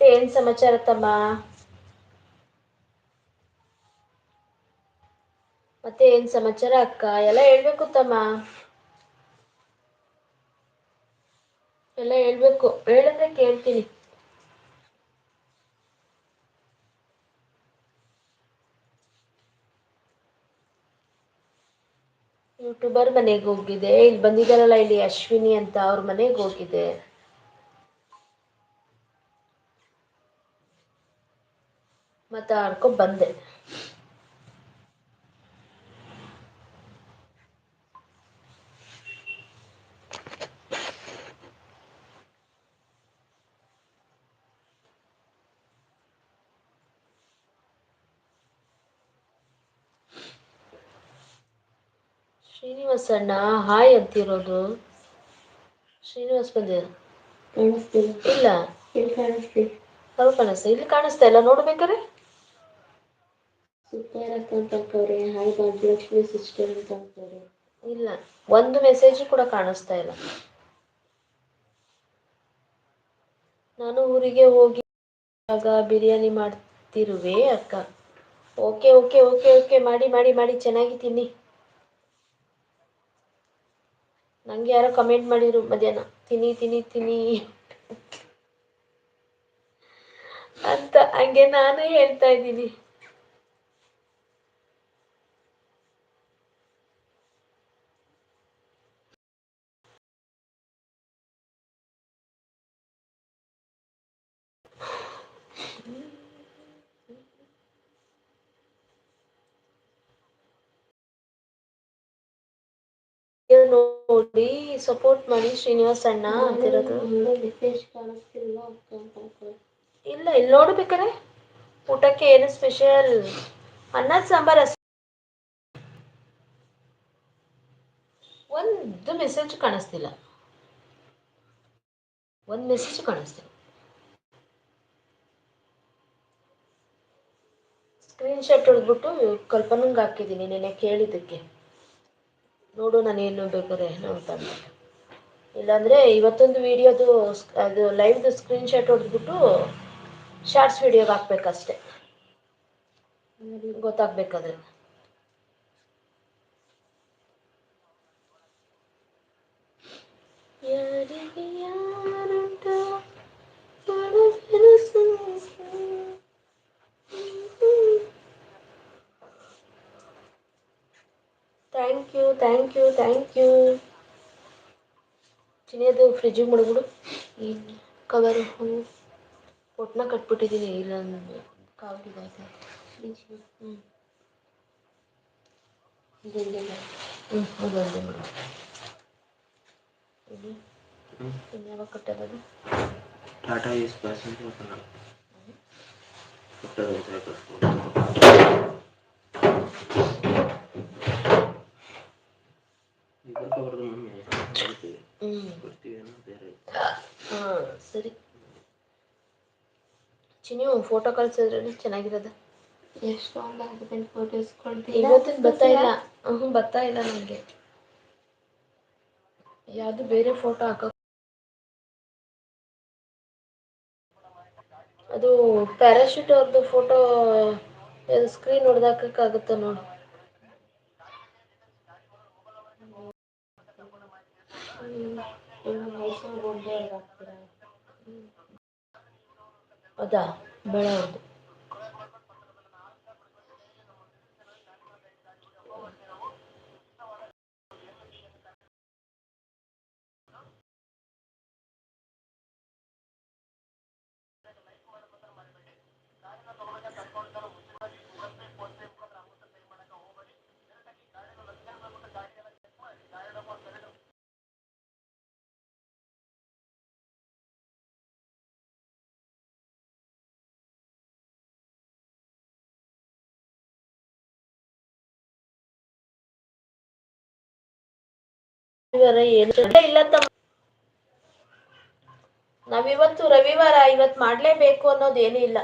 ಮತ್ತೆ ಏನ್ ಸಮಾಚಾರ ತಮ್ಮ? ಮತ್ತೆ ಏನ್ ಸಮಾಚಾರ ಅಕ್ಕ? ಎಲ್ಲ ಹೇಳ್ಬೇಕು ತಮ್ಮ. ಎಲ್ಲ ಹೇಳ್ಬೇಕು. ಹೇಳಿದ್ರೆ ಕೇಳ್ತೀನಿ. ಯೂಟ್ಯೂಬರ್ ಮನೆಗೆ ಹೋಗಿದೆ. ಇಲ್ಲಿ ಬಂದಿದಾರಲ್ಲ ಇಲ್ಲಿ ಅಶ್ವಿನಿ ಅಂತ ಅವ್ರ ಮನೆಗೆ ಹೋಗಿದೆ. ಮತ್ತ ಆಡ್ಕೊ ಬಂದೆ. ಶ್ರೀನಿವಾಸಣ್ಣ ಹಾಯ್ ಅಂತಿರೋದು. ಶ್ರೀನಿವಾಸ್ ಕಾಣಿಸ್ತಿಲ್ಲ. ಇಲ್ಲ. ಇಲ್ಲಿ ಕಾಣಿಸ್ತಿಲ್ಲ. ಇಲ್ಲಿ ಕಾಣಿಸ್ತಾ ಇಲ್ಲ. ನೋಡ್ಬೇಕಾರೆ ಸುತ್ತಾರಕ್ಕ ಅಂತ ಹಾಕವ್ರೆ ಹಾಯ್ ಭಾಗ್ಯಲಕ್ಷ್ಮಿ ಸಿಸ್ಟರ್ ಅಂತ ಹಾಕವ್ರೆ ಇಲ್ಲ, ಒಂದು ಮೆಸೇಜ್ ಕೂಡ ಕಾಣಿಸ್ತಾ ಇಲ್ಲ. ನಾನು ಊರಿಗೆ ಹೋಗಿ ಬಿರಿಯಾನಿ ಮಾಡ್ತಿರುವೆ, ಅಕ್ಕ. ಓಕೆ ಓಕೆ ಓಕೆ ಓಕೆ, ಮಾಡಿ ಮಾಡಿ ಮಾಡಿ, ಚೆನ್ನಾಗಿ ತಿನ್ನಿ. ನಂಗೆ ಯಾರೋ ಕಮೆಂಟ್ ಮಾಡಿದ್ರು ಮಧ್ಯಾಹ್ನ. ತಿನ್ನಿ ತಿನ್ನಿ ತಿನ್ನಿ. ಅಂತ ಹಂಗೆ ನಾನು ಹೇಳ್ತಾ ಇದ್ದೀನಿ. ನೋಡಿ ಸಪೋರ್ಟ್ ಮಾಡಿ ಶ್ರೀನಿವಾಸ್ ಅಣ್ಣ ಅಂತಿರೋದು. ಇಲ್ಲ, ಇಲ್ಲಿ ನೋಡ್ಬೇಕಾರೆ ಊಟಕ್ಕೆ ಏನು ಸ್ಪೆಷಲ್ ಅನ್ನ, ಸಾಂಬಾರ್ ಒಂದು ಮೆಸೇಜ್ ಕಾಣಿಸ್ತಿಲ್ಲ. ಒಂದು ಮೆಸೇಜ್ ಕಾಣಿಸ್ತಿಲ್ಲ. ಸ್ಕ್ರೀನ್ ಶಾಟ್ ಹೊಡೆದ್ಬಿಟ್ಟು ಕಲ್ಪನಂಗೆ ಹಾಕಿದ್ದೀನಿ ನೆನೆ ಕೇಳಿದ್ದಕ್ಕೆ. ನೋಡು ನಾನು ಏನು ಬೇಕಾದ್ರೆ ಇದ್ದೆ ಇಲ್ಲಾಂದರೆ ಇವತ್ತೊಂದು ವಿಡಿಯೋದು ಅದು ಲೈವ್ದು ಸ್ಕ್ರೀನ್ ಶಾಟ್ ಹೊಡೆದ್ಬಿಟ್ಟು ಶಾರ್ಟ್ಸ್ ವಿಡಿಯೋಗೆ ಹಾಕ್ಬೇಕಷ್ಟೆ. ಗೊತ್ತಾಗ್ಬೇಕಾದ್ರೆ. thank you thank you thank you ಚಿನಿಯದು ಫ್ರಿಜ್ಜಿಗೆ ಮಡಗ್ಬಿಡು ಈ ಕವರು ಹ್ಞೂ ಒಟ್ಟನ್ನ ಕಟ್ಬಿಟ್ಟಿದ್ದೀನಿ ಇಲ್ಲ ಕಾವಿಗೆ ಹ್ಞೂ ಇದೊಂದಿಲ್ಲ ಹ್ಞೂ ಅದೊಂದೇ ಬಿಡು ಇದು ಇನ್ಯಾವಾಗ ಕಟ್ಟೋದು ಟಾಟಾ ಈಸ್ ಪಾಸಿಂಗ್ ಕನ್ನಡ ಅನ್ನೋ ಬೇರೆ ಹಾಂ ಸರಿ. ಫೋಟೋ ಕಳ್ಸಿದ್ರಲ್ಲಿ ಚೆನ್ನಾಗಿರೋದ. ಎಷ್ಟೊಂದು ಹಸ್ಬೆಂಡ್ ಫೋಟೋಸ್ ಕೊಡ್ತೀರಾ? ಇವತ್ತಿನ ಬರ್ತಾ ಇಲ್ಲ. ಹ್ಞೂ ಬರ್ತಾ ಇಲ್ಲ ನನಗೆ ಯಾವುದು ಬೇರೆ ಫೋಟೋ ಹಾಕೋ ಅದು ಪ್ಯಾರಾಶೂಟ್ ಅವ್ರದ್ದು ಫೋಟೋ ಸ್ಕ್ರೀನ್ ಹೊಡೆದಾಕಕ್ಕಾಗುತ್ತೆ ನೋಡು. ಇನ್ನು ಮೈಸೂರು ಗೊಂಬೆ ಬೆಳೆ ಹಾಕ್ತೀರಾ ಇಲ್ಲ ತಮ್ಮ ನಾವಿವತ್ತು ರವಿವಾರ ಇವತ್ತು ಮಾಡ್ಲೇಬೇಕು ಅನ್ನೋದೇನೂ ಇಲ್ಲ.